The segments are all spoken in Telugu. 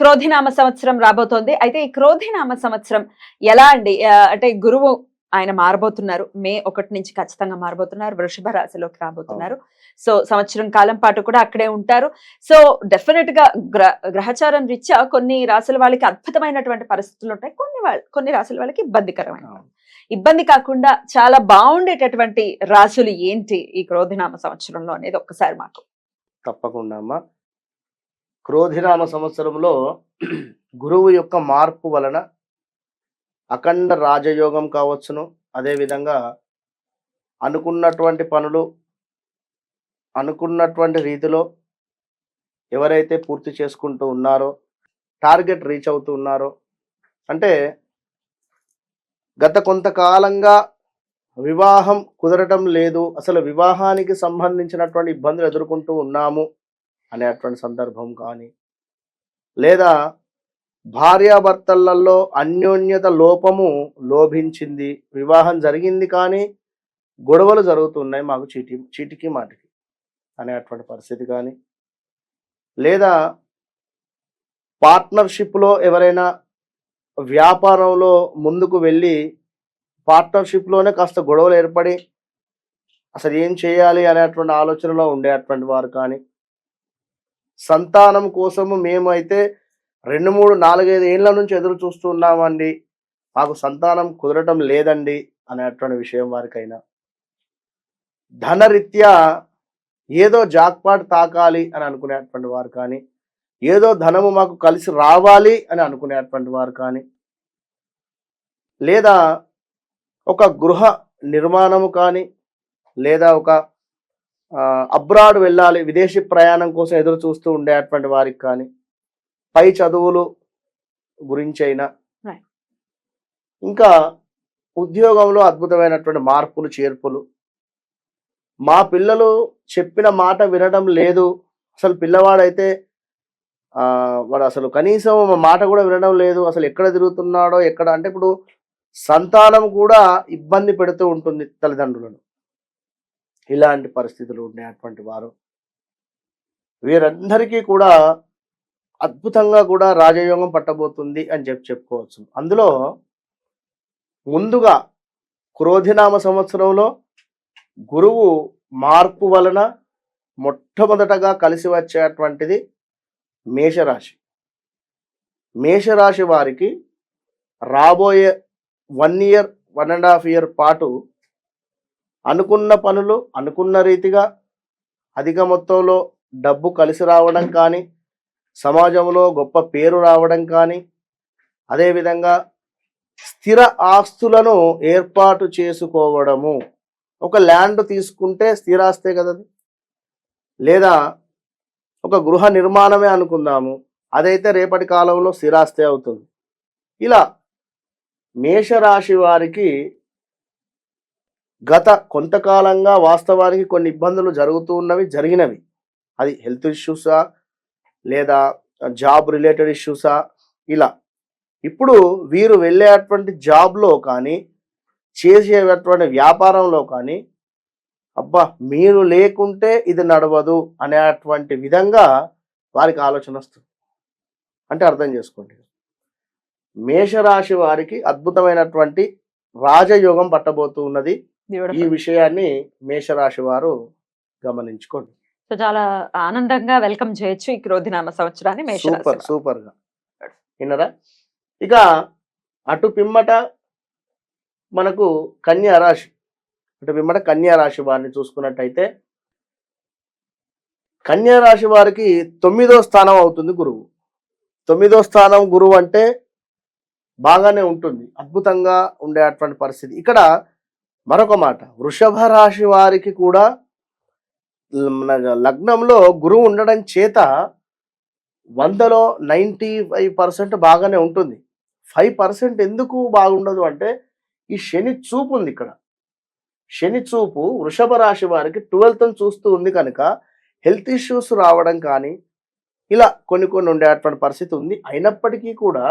క్రోధినామ సంవత్సరం రాబోతోంది. అయితే ఈ క్రోధినామ సంవత్సరం ఎలా అండి? అంటే గురువు ఆయన మారబోతున్నారు. మే ఒకటి నుంచి ఖచ్చితంగా మారబోతున్నారు. వృషభ రాశిలోకి రాబోతున్నారు. సో సంవత్సరం కాలం పాటు కూడా అక్కడే ఉంటారు. సో డెఫినెట్గా గ్ర గ్రహచారం రీత్యా కొన్ని రాశుల వాళ్ళకి అద్భుతమైనటువంటి పరిస్థితులు ఉంటాయి. కొన్ని వాళ్ళ కొన్ని రాశుల వాళ్ళకి ఇబ్బందికరమైన ఇబ్బంది కాకుండా చాలా బాగుండేటటువంటి రాశులు ఏంటి ఈ క్రోధినామ సంవత్సరంలో అనేది ఒక్కసారి మాకు? తప్పకుండా అమ్మా. క్రోధినామ సంవత్సరంలో గురువు యొక్క మార్పు వలన అఖండ రాజయోగం కావచ్చును. అదేవిధంగా అనుకున్నటువంటి పనులు అనుకున్నటువంటి రీతిలో ఎవరైతే పూర్తి చేసుకుంటూ ఉన్నారో టార్గెట్ రీచ్ అవుతూ ఉన్నారో అంటే గత కొంతకాలంగా వివాహం కుదరటం లేదు. అసలు వివాహానికి సంబంధించినటువంటి ఇబ్బందులు ఎదుర్కొంటూ ఉన్నాము. అనేటువంటి సందర్భం కానీ లేదా భార్యాభర్తలలో అన్యోన్యత లోపము లోభించింది వివాహం జరిగింది కానీ గొడవలు జరుగుతున్నాయి మాకు చీటి చీటికి మాటికి అనేటువంటి పరిస్థితి కానీ లేదా పార్ట్నర్షిప్లో ఎవరైనా వ్యాపారంలో ముందుకు వెళ్ళి పార్ట్నర్షిప్లోనే కాస్త గొడవలు ఏర్పడి అసలు ఏం చేయాలి అనేటువంటి ఆలోచనలో ఉండేటువంటి వారు కానీ సంతానం కోసము మేము అయితే రెండు మూడు నాలుగైదు ఏళ్ళ నుంచి ఎదురు చూస్తున్నామండి. మాకు సంతానం కుదరటం లేదండి అనేటువంటి విషయం వారికైనా. ధనరీత్యా ఏదో జాక్పాట్ తాకాలి అని అనుకునేటువంటి వారు కానీ ఏదో ధనము మాకు కలిసి రావాలి అని అనుకునేటువంటి వారు కానీ లేదా ఒక గృహ నిర్మాణము కానీ లేదా ఒక అబ్రాడ్ వెళ్ళాలి విదేశీ ప్రయాణం కోసం ఎదురు చూస్తూ ఉండేటువంటి వారికి కానీ పై చదువులు గురించి అయినా Right. ఇంకా ఉద్యోగంలో అద్భుతమైనటువంటి మార్పులు చేర్పులు. మా పిల్లలు చెప్పిన మాట వినడం లేదు. అసలు పిల్లవాడైతే వాడు అసలు కనీసం మా మాట కూడా వినడం లేదు. అసలు ఎక్కడ తిరుగుతున్నాడో ఎక్కడ అంటే ఇప్పుడు సంతానం కూడా ఇబ్బంది పెడుతూ ఉంటుంది తల్లిదండ్రులను. ఇలాంటి పరిస్థితులు ఉండేటువంటి వారు. వీరందరికీ కూడా అద్భుతంగా కూడా రాజయోగం పట్టబోతుంది అని చెప్పి చెప్పుకోవచ్చు. అందులో ముందుగా క్రోధినామ సంవత్సరంలో గురువు మార్పు వలన మొట్టమొదటగా కలిసి వచ్చేటువంటిది మేషరాశి. మేషరాశి వారికి రాబోయే one year one and half year పాటు అనుకున్న పనులు అనుకున్న రీతిగా అధిక మొత్తంలో డబ్బు కలిసి రావడం కానీ సమాజంలో గొప్ప పేరు రావడం కానీ అదేవిధంగా స్థిర ఆస్తులను ఏర్పాటు చేసుకోవడము. ఒక ల్యాండ్ తీసుకుంటే స్థిరాస్తే కదది లేదా ఒక గృహ నిర్మాణమే అనుకుందాము అదైతే రేపటి కాలంలో స్థిరాస్తే అవుతుంది. ఇలా మేషరాశి వారికి గత కొంతకాలంగా వాస్తవానికి కొన్ని ఇబ్బందులు జరుగుతూ ఉన్నవి జరిగినవి. అది హెల్త్ ఇష్యూసా? లేదా జాబ్ రిలేటెడ్ ఇష్యూసా? ఇలా. ఇప్పుడు వీరు వెళ్ళేటువంటి జాబ్లో కానీ చేసేటటువంటి వ్యాపారంలో కానీ అబ్బా! మీరు లేకుంటే ఇది నడవదు అనేటువంటి విధంగా వారికి ఆలోచన వస్తుంది. అంటే అర్థం చేసుకోండి. మేషరాశి వారికి అద్భుతమైనటువంటి రాజయోగం పట్టబోతూ ఉన్నది. ఈ. విషయాన్ని మేషరాశి వారు గమనించుకోండి. సో చాలా ఆనందంగా వెల్కమ్ చేయొచ్చు ఈ క్రోధినామ సంవత్సరాన్ని సూపర్. సూపర్గా విన్నరా? ఇక అటు పిమ్మట మనకు కన్యా రాశి అటు పిమ్మట కన్యా రాశి వారిని చూసుకున్నట్టయితే కన్యా రాశి వారికి తొమ్మిదో స్థానం అవుతుంది గురువు. తొమ్మిదో స్థానం గురువు అంటే బాగానే ఉంటుంది. అద్భుతంగా ఉండేటువంటి పరిస్థితి. ఇక్కడ మరొక మాట వృషభ రాశి వారికి కూడా లగ్నంలో గురువు ఉండడం చేత వందలో నైంటీ ఫైవ్ పర్సెంట్ బాగానే ఉంటుంది. ఫైవ్ పర్సెంట్ ఎందుకు బాగుండదు అంటే ఈ శని చూపు ఉంది ఇక్కడ. శని చూపు వృషభ రాశి వారికి ట్వెల్త్ చూస్తూ ఉంది కనుక హెల్త్ ఇష్యూస్ రావడం కానీ ఇలా కొన్ని కొన్ని ఉండేటువంటి పరిస్థితి ఉంది. అయినప్పటికీ కూడా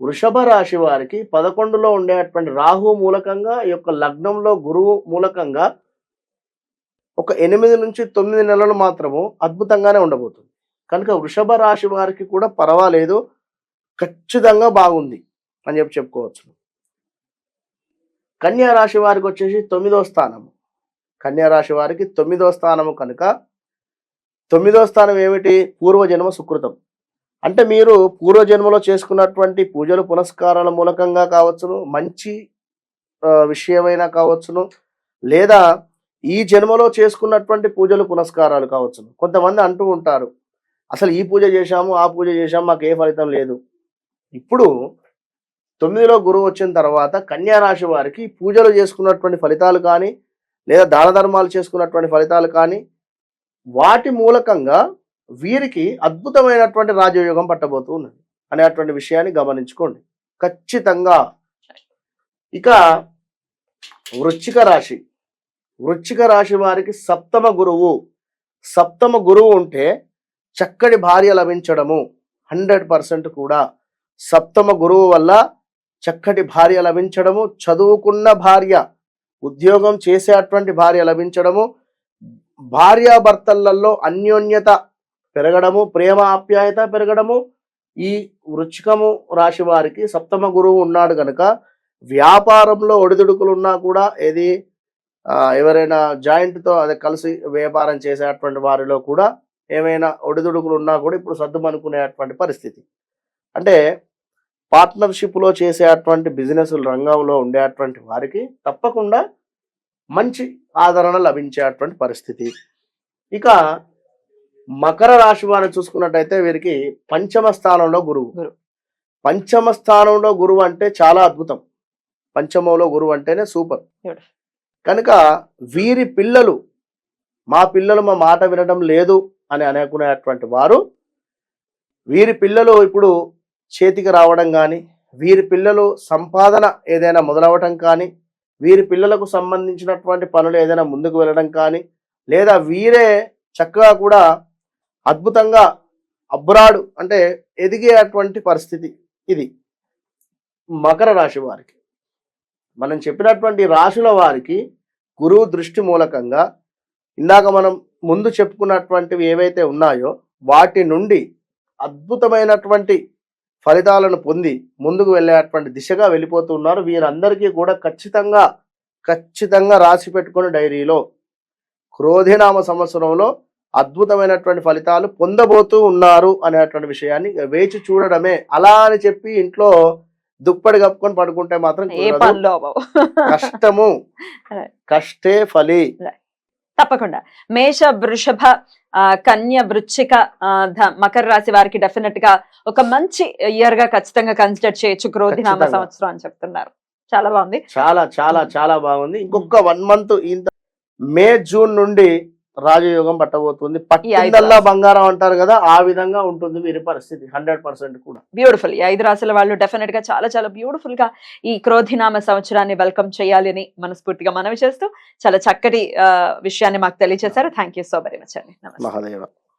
వృషభ రాశి వారికి పదకొండులో ఉండేటువంటి రాహు మూలకంగా ఈ యొక్క లగ్నంలో గురువు మూలకంగా ఒక ఎనిమిది నుంచి తొమ్మిది నెలలు మాత్రము అద్భుతంగానే ఉండబోతుంది. కనుక వృషభ రాశి వారికి కూడా పర్వాలేదు. ఖచ్చితంగా బాగుంది అని చెప్పి చెప్పుకోవచ్చు. కన్యా రాశి వారికి వచ్చేసి తొమ్మిదో స్థానము. కన్యా రాశి వారికి తొమ్మిదో స్థానము కనుక తొమ్మిదో స్థానం ఏమిటి? పూర్వజన్మ సుకృతం. అంటే మీరు పూర్వజన్మలో చేసుకున్నటువంటి పూజలు పునస్కారాల మూలకంగా కావచ్చును మంచి విషయమైనా కావచ్చును లేదా ఈ జన్మలో చేసుకున్నటువంటి పూజలు పునస్కారాలు కావచ్చును. కొంతమంది అంటూ ఉంటారు అసలు ఈ పూజ చేశాము ఆ పూజ చేశాము మాకు ఏ ఫలితం లేదు. ఇప్పుడు తొమ్మిదిలో గురువు వచ్చిన తర్వాత కన్యా రాశి వారికి పూజలు చేసుకున్నటువంటి ఫలితాలు కానీ లేదా దాన ధర్మాలు చేసుకున్నటువంటి ఫలితాలు కానీ వాటి మూలకంగా వీరికి అద్భుతమైనటువంటి రాజయోగం పట్టబోతూ ఉన్నది. అనేటువంటి విషయాన్ని గమనించుకోండి. ఖచ్చితంగా ఇక వృచ్చిక రాశి. వృచ్చిక రాశి వారికి సప్తమ గురువు. సప్తమ గురువు ఉంటే చక్కటి భార్య లభించడము. హండ్రెడ్ పర్సెంట్ కూడా. సప్తమ గురువు వల్ల చక్కటి భార్య లభించడము. చదువుకున్న భార్య ఉద్యోగం చేసేటువంటి భార్య లభించడము. భార్యాభర్తలలో అన్యోన్యత పెరగడము ప్రేమ ఆప్యాయత పెరగడము ఈ వృచ్చికము రాశి వారికి సప్తమ గురువు ఉన్నాడు కనుక వ్యాపారంలో ఒడిదుడుకులు ఉన్నా కూడా ఏది ఎవరైనా జాయింట్తో అదే కలిసి వ్యాపారం చేసేటువంటి వారిలో కూడా ఏమైనా ఒడిదుడుకులు ఉన్నా కూడా ఇప్పుడు సర్దుమనుకునేటువంటి పరిస్థితి. అంటే పార్ట్నర్షిప్లో చేసేటువంటి బిజినెస్ రంగంలో ఉండేటువంటి వారికి తప్పకుండా మంచి ఆదరణ లభించేటువంటి పరిస్థితి. ఇక మకర రాశి వారిని చూసుకున్నట్టయితే వీరికి పంచమ స్థానంలో గురువు. పంచమ స్థానంలో గురువు అంటే చాలా అద్భుతం పంచమంలో గురువు అంటేనే సూపర్. కనుక వీరి పిల్లలు మా పిల్లలు మా మాట వినడం లేదు అని అనుకునేటువంటి వారు వీరి పిల్లలు ఇప్పుడు చేతికి రావడం కానీ వీరి పిల్లలు సంపాదన ఏదైనా మొదలవటం కానీ వీరి పిల్లలకు సంబంధించినటువంటి పనులు ఏదైనా ముందుకు వెళ్ళడం కానీ లేదా వీరే చక్కగా కూడా అద్భుతంగా అబ్రాడు అంటే ఎదిగేటువంటి పరిస్థితి ఇది. మకర రాశి వారికి. మనం చెప్పినటువంటి రాశుల వారికి గురువు దృష్టి మూలకంగా ఇందాక మనం ముందు చెప్పుకున్నటువంటివి ఏవైతే ఉన్నాయో వాటి నుండి అద్భుతమైనటువంటి ఫలితాలను పొంది ముందుకు వెళ్ళేటువంటి దిశగా వెళ్ళిపోతున్నారు వీరందరికీ కూడా ఖచ్చితంగా ఖచ్చితంగా రాసి పెట్టుకుని డైరీలో క్రోధినామ సంవత్సరంలో అద్భుతమైనటువంటి ఫలితాలు పొందబోతూ ఉన్నారు అనేటువంటి విషయాన్ని వేచి చూడడమే. అలా అని చెప్పి ఇంట్లో దుప్పటి కప్పుకొని పడుకుంటే మాత్రం. కష్టము. కష్టే ఫలి. తప్పకుండా. మేష వృషభ కన్య వృచ్చిక మకర రాశి వారికి డెఫినెట్గా ఒక మంచి ఇయర్గా ఖచ్చితంగా కన్సిడర్ చేయొచ్చు క్రోధినామ. సంవత్సరం అని చెప్తున్నారు. చాలా బాగుంది. చాలా చాలా చాలా బాగుంది. ఇంకొక వన్ మంత్ ఇంత మే జూన్ నుండి రాజయోగం పట్టబోతుంది. పట్టిందల్లా. బంగారం అంటారు కదా ఆ విధంగా ఉంటుంది వీరి పరిస్థితి హండ్రెడ్ పర్సెంట్ కూడా. బ్యూటిఫుల్ ఈ ఐదు రాశుల వాళ్ళు డెఫినెట్గా చాలా చాలా బ్యూటిఫుల్గా ఈ క్రోధినామ సంవత్సరాన్ని వెల్కమ్ చేయాలి అని మనస్ఫూర్తిగా మనవి చేస్తూ చాలా చక్కటి విషయాన్ని మాకు తెలియజేశారు. Thank you so very much అండి. మహాదేవ.